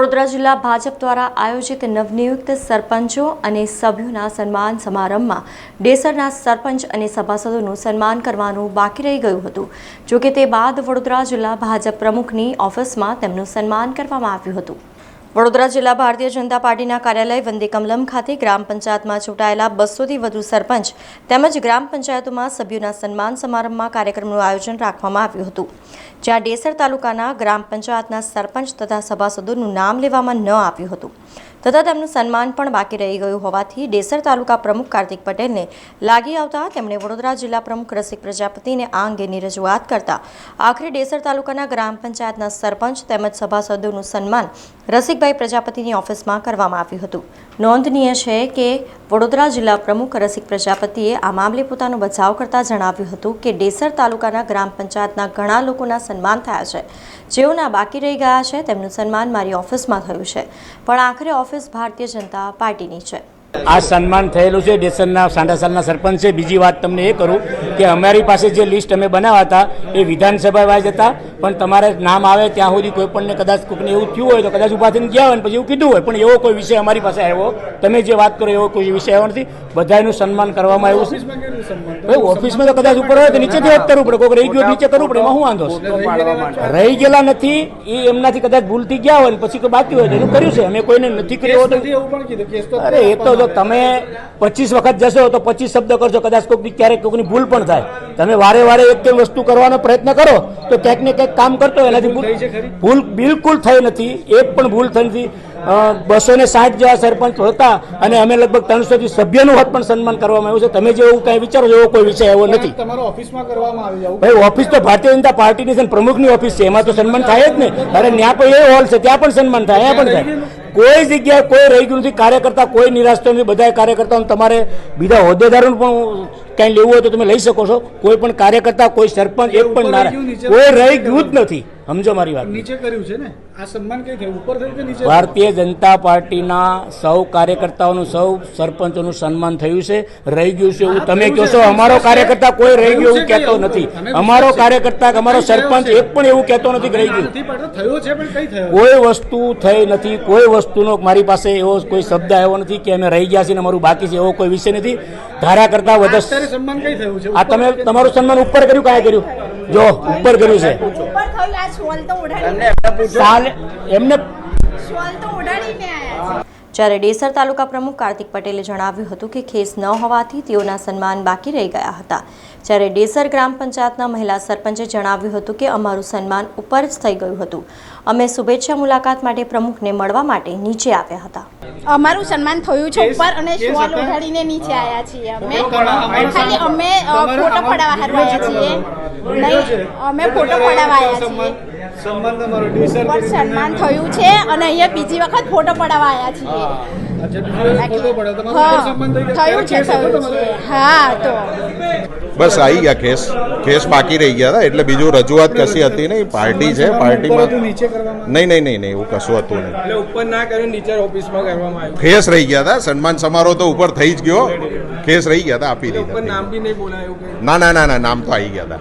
વડોદરા જિલ્લા ભાજપ દ્વારા આયોજિત નવનિયુક્ત સરપંચો અને સભ્યોના સન્માન સમારંભમાં ડેસરના સરપંચ અને સભાસદોનું સન્માન કરવાનું બાકી રહી ગયું હતું. જોકે તે બાદ વડોદરા જિલ્લા ભાજપ પ્રમુખની ઓફિસમાં તેમનું સન્માન કરવામાં આવ્યું હતું. વડોદરા જિલ્લા ભારતીય જનતા પાર્ટીના કાર્યાલય વંદે કમલમ ખાતે ગ્રામ પંચાયતમાં ચૂંટાયેલા બસોથી વધુ સરપંચ તેમજ ગ્રામ પંચાયતોમાં સભ્યોના સન્માન સમારંભમાં કાર્યક્રમનું આયોજન રાખવામાં આવ્યું હતું. જ્યાં ડેસર તાલુકાના ગ્રામ પંચાયતના સરપંચ તથા સભાસદોનું નામ લેવામાં ન આવ્યું હતું. તથા તેમનું સન્માન પણ બાકી રહી ગયું હોવાથી ડેસર તાલુકા પ્રમુખ કાર્તિક પટેલને લાગી આવતા તેમણે વડોદરા જિલ્લા પ્રમુખ રસિક પ્રજાપતિને આ અંગેની રજૂઆત કરતા આખરે ડેસર તાલુકાના ગ્રામ પંચાયતના સરપંચ તેમજ સભાસદોનું સન્માન રસિકભાઈ પ્રજાપતિની ઓફિસમાં કરવામાં આવ્યું હતું. નોંધનીય છે કે વડોદરા જિલ્લા પ્રમુખ રસિક પ્રજાપતિએ આ મામલે પોતાનો બચાવ કરતા જણાવ્યું હતું કે ડેસર તાલુકાના ગ્રામ પંચાયતના ઘણા લોકોના સન્માન થયા છે. જેઓના બાકી રહી ગયા છે તેમનું સન્માન મારી ઓફિસમાં થયું છે. પણ આખરે ઓફિસ ભારતીય જનતા પાર્ટીની છે. આ સન્માન થયેલું છે. ડેસનના સાંડાસાલના સરપંચ છે. બીજી વાત તમને એ કરું કે અમારી પાસે જે લિસ્ટ અમે બનાવ્યા હતા એ વિધાનસભા વાઇઝ હતા. પણ તમારે નામ આવે ત્યાં સુધી કોઈ પણને કદાચ કોઈકને એવું થયું હોય તો કદાચ ઊભા થઈને ગયા હોય ને પછી એવું કીધું હોય. પણ એવો કોઈ વિષય અમારી પાસે આવ્યો. તમે જે વાત કરો એવો કોઈ વિષય આવ્યો નથી. બધાનું સન્માન કરવામાં આવ્યું છે. ઓફિસમાં તો કદાચ ઉપર હોય તો નીચેથી વાત કરવું પડે. કોઈક રહી ગયો નીચે કરવું પડે. એમાં શું વાંધો રહી ગયેલા નથી? એ એમનાથી કદાચ ભૂલથી ગયા હોય પછી કોઈ બાકી હોય તો એનું કર્યું છે. અમે કોઈને નથી કર્યું અરે એ તો જો તમે પચીસ વખત જશો તો પચીસ શબ્દ કરશો કદાચ કોઈક ક્યારેક કોઈકની ભૂલ પણ થાય. તમે વારે વારે એક કે વસ્તુ કરવાનો પ્રયત્ન કરો તો ક્યાંક ને ક્યાંક કામ કરતો એનાથી ભૂલ- બિલકુલ થઈ નથી. એક પણ ભૂલ થઈ નથી. બસો ને સાઠ જેવા સરપંચ હતા અને અમે લગભગ ત્રણસો થી સભ્યનું હોત પણ સન્માન કરવામાં આવ્યું છે. તમે જે એવું કઈ વિચારો એવો કોઈ વિષય એવો નથી. ભાઈ ઓફિસ તો ભારતીય જનતા પાર્ટીની છે ને પ્રમુખની ઓફિસ છે. એમાં તો સન્માન થાય જ ને અરે ત્યાં પણ એ હોલ છે ત્યાં પણ સન્માન થાય અહીંયા પણ થાય. કોઈ જગ્યાએ કોઈ રહી ગયું નથી કાર્યકર્તા કોઈ નિરાશ નથી બધા કાર્યકર્તાઓ તમારે બીજા હોદ્દેદારોને પણ કાંઈ લેવું હોય તો તમે લઈ શકો છો. કોઈ પણ કાર્યકર્તા કોઈ સરપંચ એક પણ ના કોઈ રહી ગયું જ નથી. સમજો મારી વાત. નીચે કર્યું છે ને? આ સન્માન કઈ થયું ઉપર થયું કે નીચે? ભારતીય જનતા પાર્ટીના સૌ કાર્યકર્તાઓનું સૌ સરપંચોનું સન્માન થયું છે રહી ગયું છે એવું તમે કહો છો. અમારો કાર્યકર્તા કોઈ રહી ગયો એવું કહેતો નથી. અમારો કાર્યકર્તા અમારો સરપંચ એક પણ એવું કહેતો નથી રહી ગયું. છે કઈ વસ્તુ થઈ નથી. કોઈ વસ્તુનો મારી પાસે એવો કોઈ શબ્દ આવ્યો નથી કે અમે રહી ગયા છીએ ને અમારું બાકી છે એવો કોઈ વિષય નથી. ધારા કરતા વધારે સન્માન કઈ થયું છે? આ તમે તમારું સન્માન ઉપર કર્યું કાંઈ કર્યું? જો ઉપર કર્યું છે. થયું આ શોલ તો ઉડાડીને સાલ એમને શોલ તો ઉડાડીને આયા જ્યારે ડેસર તાલુકા પ્રમુખ કાર્તિક પટેલે જણાવ્યું હતું કે ખેસ ન હોવાથી તેઓના સન્માન બાકી રહી ગયા હતા. જ્યારે ડેસર ગ્રામ પંચાયતના મહિલા સરપંચે જણાવ્યું હતું કે અમારું સન્માન ઉપર જ થઈ ગયું હતું. અમે શુભેચ્છા મુલાકાત માટે પ્રમુખને મળવા માટે નીચે આવ્યા હતા. અમારું સન્માન થયું છે ઉપર અને શોલ હતા? નીચે આવ્યા છીએ અમે. ખાલી અમે ફોટો પડાવવા હારું વીડિયો છીએ. છે. નહીં અમે ફોટો પડાવવા છીએ. સન્માન થયું છે અને અહીંયા બીજી વખત ફોટો પડાવવા છીએ. હા તો. બસ આવી ગયા કેસ. કેસ બાકી રહી ગયા હતા એટલે બીજું રજૂઆત કશી હતી નહીં? પાર્ટી છે પાર્ટીમાં નહીં નહીં નહીં નહીં એવું કશું હતું નહીં. ઉપર ના કર્યું નીચે ઓફિસમાં કરવામાં આવ્યું. કેસ રહી ગયા હતા સન્માન સમારોહ તો ઉપર થઈ જ ગયો. કેસ રહી ગયા હતા આપી દીધા. નામ બી નહીં બોલાયું ના ના ના ના નામ તો આવી ગયા હતા.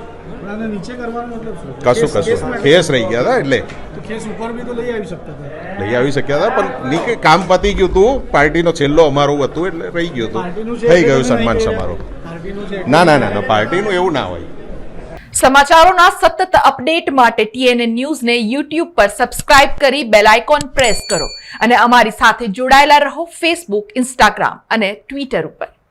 પણ આને નીચે કરવાનો મતલબ શું? કશું કશું. કેસ રહી ગયા હતા એટલે. તો કેસ ઉપર બી તો લઈ આવી શકતા હતા. લઈ આવી શક્યા હતા પણ નીકળી કામ પતી ગયું હતું પાર્ટીનો છેલ્લો અમારું હતું એટલે રહી ગયું હતું થઈ ગયું સન્માન સમારોહ. ના ના ના ના પાર્ટીનું એવું ના હોય. સમાચારોના સતત અપડેટ માટે ટીએનએ ન્યૂઝને યુટ્યુબ પર સબસ્ક્રાઇબ કરી બેલ આઇકોન પ્રેસ કરો અને અમારી સાથે જોડાયેલા રહો ફેસબુક ઇન્સ્ટાગ્રામ અને ટ્વિટર ઉપર.